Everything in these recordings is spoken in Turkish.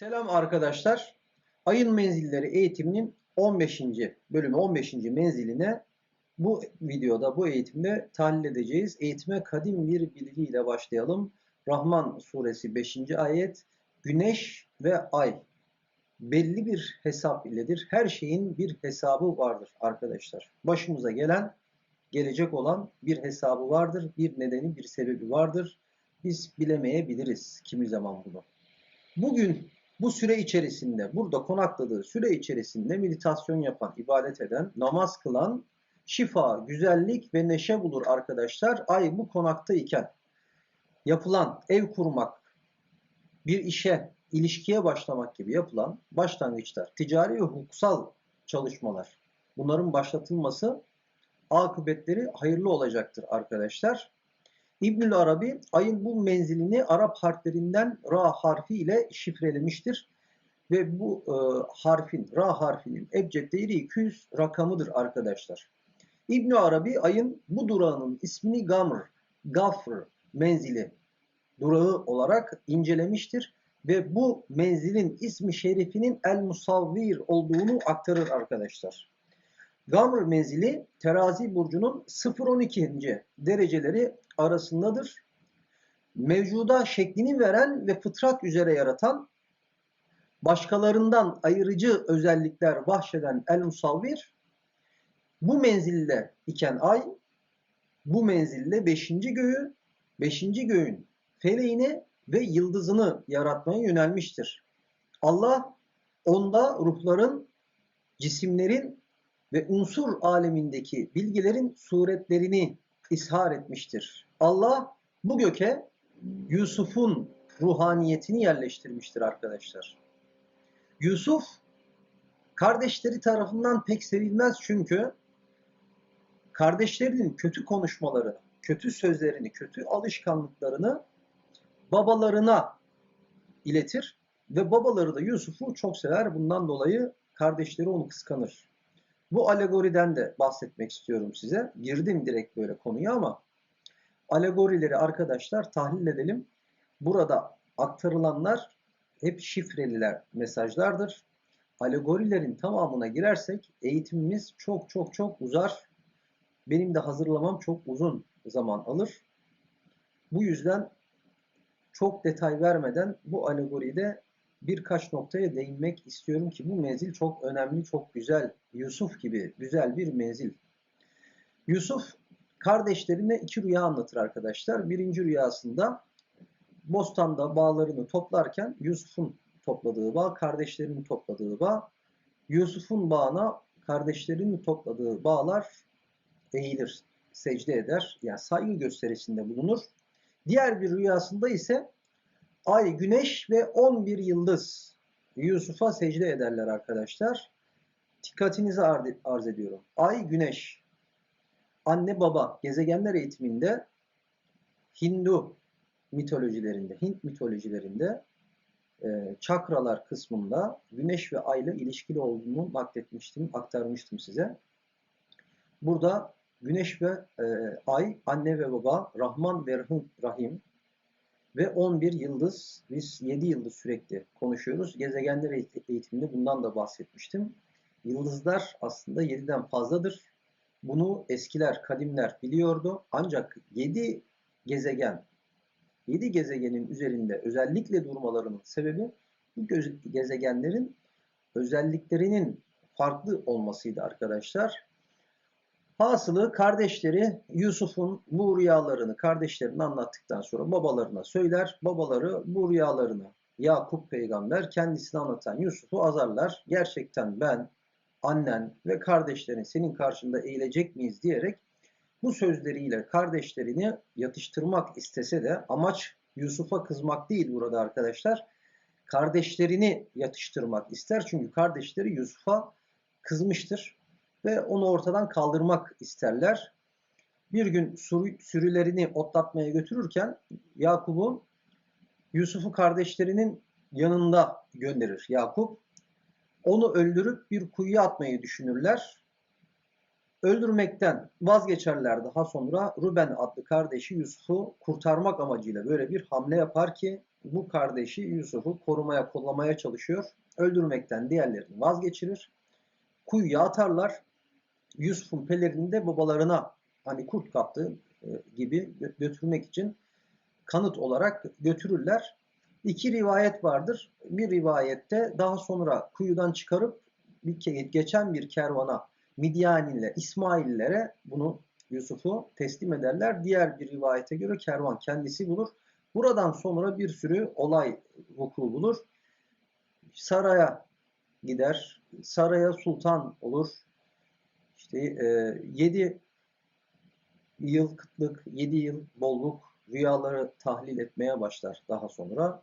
Selam arkadaşlar. Ayın menzilleri eğitiminin 15. bölümü 15. menziline bu videoda bu eğitimde tahlil edeceğiz. Eğitime kadim bir bilgiyle başlayalım. Rahman suresi 5. ayet Güneş ve ay belli bir hesap iledir. Her şeyin bir hesabı vardır arkadaşlar. Başımıza gelen, gelecek olan bir hesabı vardır. Bir nedeni, bir sebebi vardır. Biz bilemeyebiliriz kimi zaman bunu. Bugün bu süre içerisinde, burada konakladığı süre içerisinde meditasyon yapan, ibadet eden, namaz kılan, şifa, güzellik ve neşe bulur arkadaşlar. Ay bu konakta iken yapılan ev kurmak, bir işe, ilişkiye başlamak gibi yapılan başlangıçlar, ticari ve hukuksal çalışmalar, bunların başlatılması akıbetleri hayırlı olacaktır arkadaşlar. İbnül Arabi ayın bu menzilini Arap harflerinden Ra harfi ile şifrelemiştir. Ve bu e, harfin, Ra harfinin ebced değeri 200 rakamıdır arkadaşlar. İbn Arabi ayın bu durağının ismini Gamr, Gafr menzili durağı olarak incelemiştir ve bu menzilin ismi şerifinin El Musavvir olduğunu aktarır arkadaşlar. Gamr menzili terazi burcunun 0-12. dereceleri arasındadır. Mevcuda şeklini veren ve fıtrat üzere yaratan, başkalarından ayırıcı özellikler bahşeden El Musavvir, bu menzilde iken ay, bu menzilde 5. göğü, 5. göğün feleğini ve yıldızını yaratmaya yönelmiştir. Allah onda ruhların, cisimlerin ve unsur alemindeki bilgilerin suretlerini ishar etmiştir. Allah bu göke Yusuf'un ruhaniyetini yerleştirmiştir arkadaşlar. Yusuf kardeşleri tarafından pek sevilmez çünkü kardeşlerinin kötü konuşmaları, kötü sözlerini, kötü alışkanlıklarını babalarına iletir ve babaları da Yusuf'u çok sever. Bundan dolayı kardeşleri onu kıskanır. Bu alegoriden de bahsetmek istiyorum size. Girdim direkt böyle konuya ama alegorileri arkadaşlar tahlil edelim. Burada aktarılanlar hep şifreliler mesajlardır. Alegorilerin tamamına girersek eğitimimiz çok çok çok uzar. Benim de hazırlamam çok uzun zaman alır. Bu yüzden çok detay vermeden bu alegoride birkaç noktaya değinmek istiyorum ki bu menzil çok önemli, çok güzel. Yusuf gibi güzel bir menzil. Yusuf kardeşlerine iki rüya anlatır arkadaşlar. Birinci rüyasında Bostan'da bağlarını toplarken Yusuf'un topladığı bağ, kardeşlerinin topladığı bağ. Yusuf'un bağına kardeşlerinin topladığı bağlar eğilir, secde eder. Yani saygı gösterisinde bulunur. Diğer bir rüyasında ise ay, güneş ve 11 yıldız Yusuf'a secde ederler arkadaşlar. Dikkatinizi arz ediyorum. Ay, güneş, anne baba gezegenler eğitiminde Hindu mitolojilerinde, Hint mitolojilerinde e, çakralar kısmında güneş ve ay ile ilişkili olduğunu nakletmiştim, aktarmıştım size. Burada güneş ve e, ay, anne ve baba, Rahman ve Rahim ve 11 yıldız, biz 7 yıldız sürekli konuşuyoruz. Gezegenler eğitiminde bundan da bahsetmiştim. Yıldızlar aslında 7'den fazladır. Bunu eskiler, kadimler biliyordu. Ancak 7 gezegen, 7 gezegenin üzerinde özellikle durmalarının sebebi bu gezegenlerin özelliklerinin farklı olmasıydı arkadaşlar. Hasılı kardeşleri Yusuf'un bu rüyalarını kardeşlerine anlattıktan sonra babalarına söyler. Babaları bu rüyalarını Yakup peygamber kendisine anlatan Yusuf'u azarlar. Gerçekten ben, annen ve kardeşlerin senin karşında eğilecek miyiz diyerek bu sözleriyle kardeşlerini yatıştırmak istese de amaç Yusuf'a kızmak değil burada arkadaşlar. Kardeşlerini yatıştırmak ister. Çünkü kardeşleri Yusuf'a kızmıştır ve onu ortadan kaldırmak isterler. Bir gün sürülerini otlatmaya götürürken Yakup'u Yusuf'u kardeşlerinin yanında gönderir Yakup. Onu öldürüp bir kuyuya atmayı düşünürler. Öldürmekten vazgeçerler daha sonra Ruben adlı kardeşi Yusuf'u kurtarmak amacıyla böyle bir hamle yapar ki bu kardeşi Yusuf'u korumaya kollamaya çalışıyor. Öldürmekten diğerlerini vazgeçirir. Kuyuya atarlar. Yusuf'un pelerini de babalarına hani kurt kaptığı e, gibi gö- götürmek için kanıt olarak götürürler. İki rivayet vardır. Bir rivayette daha sonra kuyudan çıkarıp bir geçen bir kervana Midyanilere, İsmaillere bunu Yusuf'u teslim ederler. Diğer bir rivayete göre kervan kendisi bulur. Buradan sonra bir sürü olay vuku bulur. Saraya gider. Saraya sultan olur. İşte 7 yıl kıtlık, 7 yıl bolluk rüyaları tahlil etmeye başlar daha sonra.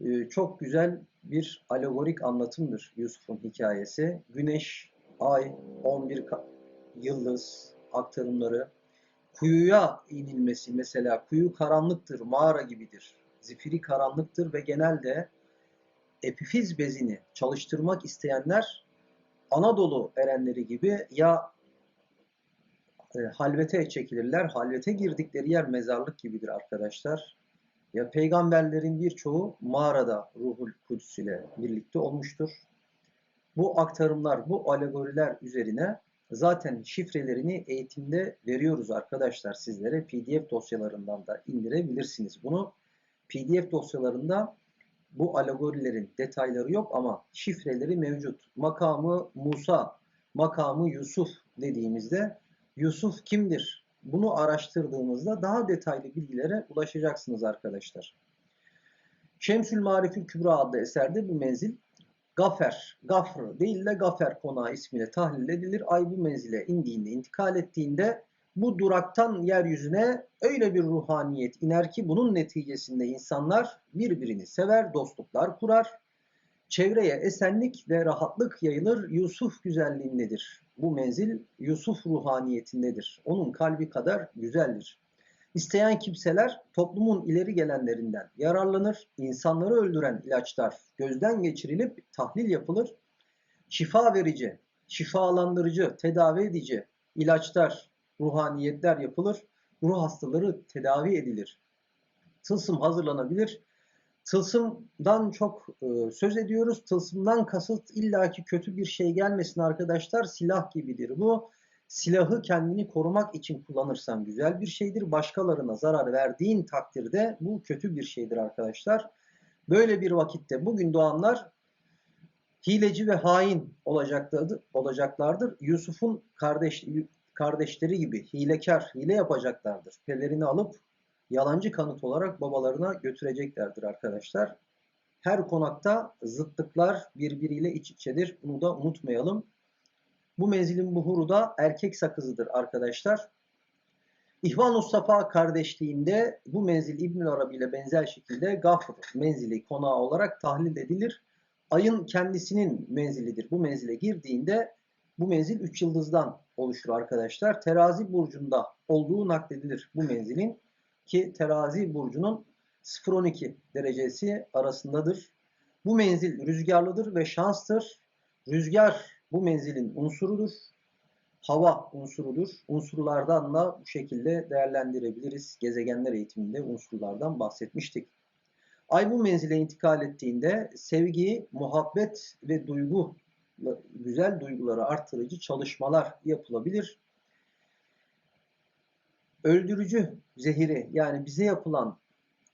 E, çok güzel bir alegorik anlatımdır Yusuf'un hikayesi. Güneş, ay, 11 ka- yıldız aktarımları, kuyuya inilmesi mesela kuyu karanlıktır, mağara gibidir. Zifiri karanlıktır ve genelde epifiz bezini çalıştırmak isteyenler Anadolu erenleri gibi ya e, halvete çekilirler. Halvete girdikleri yer mezarlık gibidir arkadaşlar. Ya peygamberlerin birçoğu mağarada Ruhul Kudüs ile birlikte olmuştur. Bu aktarımlar, bu alegoriler üzerine zaten şifrelerini eğitimde veriyoruz arkadaşlar sizlere. PDF dosyalarından da indirebilirsiniz. Bunu PDF dosyalarında bu alegorilerin detayları yok ama şifreleri mevcut. Makamı Musa, makamı Yusuf dediğimizde Yusuf kimdir? Bunu araştırdığımızda daha detaylı bilgilere ulaşacaksınız arkadaşlar. Şemsül Marifül Kübra adlı eserde bu menzil Gafer, Gafr değil de Gafer konağı ismiyle tahlil edilir. Ay bu menzile indiğinde, intikal ettiğinde bu duraktan yeryüzüne öyle bir ruhaniyet iner ki bunun neticesinde insanlar birbirini sever, dostluklar kurar. Çevreye esenlik ve rahatlık yayılır. Yusuf güzelliğindedir. Bu menzil Yusuf ruhaniyetindedir. Onun kalbi kadar güzeldir. İsteyen kimseler toplumun ileri gelenlerinden yararlanır. İnsanları öldüren ilaçlar gözden geçirilip tahlil yapılır. Şifa verici, şifalandırıcı, tedavi edici ilaçlar, ruhaniyetler yapılır. Ruh hastaları tedavi edilir. Tılsım hazırlanabilir. Tılsımdan çok e, söz ediyoruz. Tılsımdan kasıt illaki kötü bir şey gelmesin arkadaşlar. Silah gibidir bu. Silahı kendini korumak için kullanırsan güzel bir şeydir. Başkalarına zarar verdiğin takdirde bu kötü bir şeydir arkadaşlar. Böyle bir vakitte bugün doğanlar hileci ve hain olacaklardır. Yusuf'un kardeş, kardeşleri gibi hilekar, hile yapacaklardır. Pelerini alıp yalancı kanıt olarak babalarına götüreceklerdir arkadaşlar. Her konakta zıtlıklar birbiriyle iç içedir. Bunu da unutmayalım. Bu menzilin buhuru da erkek sakızıdır arkadaşlar. İhvan-ı Safa kardeşliğinde bu menzil İbn Arabi ile benzer şekilde Gafr menzili konağı olarak tahlil edilir. Ayın kendisinin menzilidir. Bu menzile girdiğinde bu menzil 3 yıldızdan oluşur arkadaşlar. Terazi burcunda olduğu nakledilir bu menzilin ki terazi burcunun 0-12 derecesi arasındadır. Bu menzil rüzgarlıdır ve şanstır. Rüzgar bu menzilin unsurudur. Hava unsurudur. Unsurlardan da bu şekilde değerlendirebiliriz. Gezegenler eğitiminde unsurlardan bahsetmiştik. Ay bu menzile intikal ettiğinde sevgi, muhabbet ve duygu, güzel duyguları arttırıcı çalışmalar yapılabilir. Öldürücü zehiri yani bize yapılan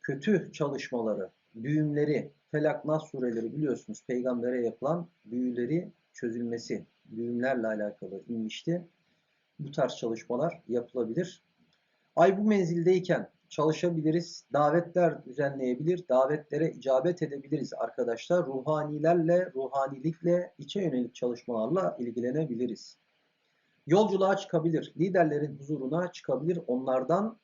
kötü çalışmaları, düğümleri, Felak Nas sureleri biliyorsunuz peygambere yapılan büyüleri çözülmesi, düğümlerle alakalı inmişti. Bu tarz çalışmalar yapılabilir. Ay bu menzildeyken çalışabiliriz, davetler düzenleyebilir, davetlere icabet edebiliriz arkadaşlar. Ruhanilerle, ruhanilikle, içe yönelik çalışmalarla ilgilenebiliriz. Yolculuğa çıkabilir, liderlerin huzuruna çıkabilir, onlardan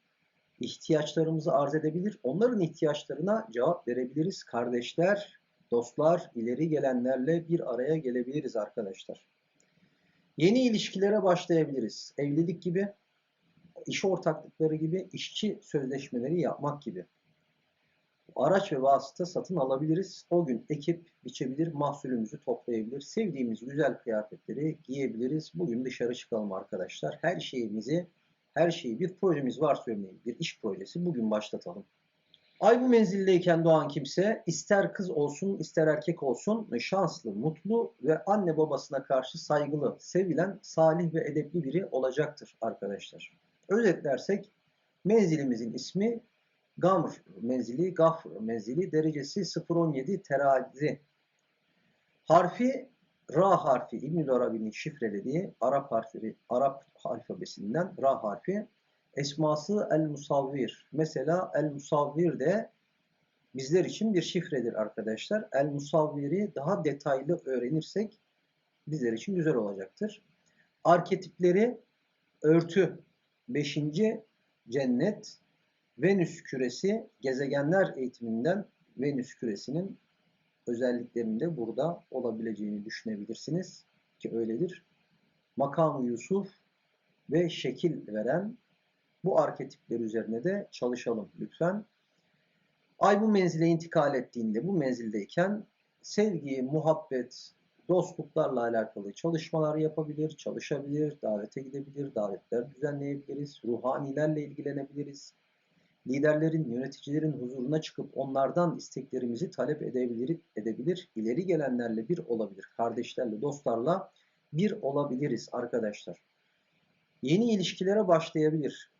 ihtiyaçlarımızı arz edebilir, onların ihtiyaçlarına cevap verebiliriz. Kardeşler, dostlar, ileri gelenlerle bir araya gelebiliriz arkadaşlar. Yeni ilişkilere başlayabiliriz. Evlilik gibi, iş ortaklıkları gibi, işçi sözleşmeleri yapmak gibi. Araç ve vasıta satın alabiliriz. O gün ekip biçebilir, mahsulümüzü toplayabilir. Sevdiğimiz güzel kıyafetleri giyebiliriz. Bugün dışarı çıkalım arkadaşlar. Her şeyimizi, her şeyi bir projemiz varsa örneğin bir iş projesi bugün başlatalım. Ay bu menzildeyken doğan kimse ister kız olsun ister erkek olsun şanslı, mutlu ve anne babasına karşı saygılı, sevilen, salih ve edepli biri olacaktır arkadaşlar. Özetlersek menzilimizin ismi Gamr menzili, Gafr menzili, derecesi 017 terazi. Harfi Ra harfi İbn-i Arabi'nin şifrelediği Arap harfleri, Arap alfabesinden Ra harfi. Esması El Musavvir. Mesela El Musavvir de bizler için bir şifredir arkadaşlar. El Musavvir'i daha detaylı öğrenirsek bizler için güzel olacaktır. Arketipleri örtü, 5. cennet, Venüs küresi, gezegenler eğitiminden Venüs küresinin özelliklerinde burada olabileceğini düşünebilirsiniz ki öyledir. Makam Yusuf ve şekil veren bu arketipler üzerine de çalışalım lütfen. Ay bu menzile intikal ettiğinde, bu menzildeyken sevgi, muhabbet, dostluklarla alakalı çalışmalar yapabilir, çalışabilir, davete gidebilir, davetler düzenleyebiliriz, ruhanilerle ilgilenebiliriz. Liderlerin, yöneticilerin huzuruna çıkıp onlardan isteklerimizi talep edebilir, edebilir, ileri gelenlerle bir olabilir, kardeşlerle, dostlarla bir olabiliriz arkadaşlar. Yeni ilişkilere başlayabilir.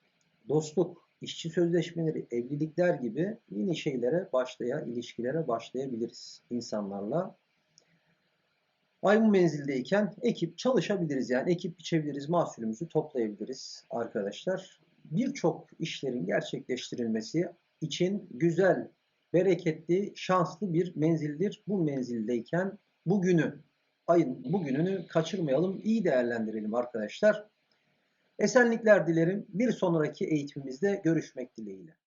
Dostluk, işçi sözleşmeleri, evlilikler gibi yeni şeylere başlaya, ilişkilere başlayabiliriz insanlarla. Ay bu menzildeyken ekip çalışabiliriz yani ekip biçebiliriz, mahsulümüzü toplayabiliriz arkadaşlar. Birçok işlerin gerçekleştirilmesi için güzel, bereketli, şanslı bir menzildir. Bu menzildeyken bugünü, ayın bugününü kaçırmayalım, iyi değerlendirelim arkadaşlar. Esenlikler dilerim. Bir sonraki eğitimimizde görüşmek dileğiyle.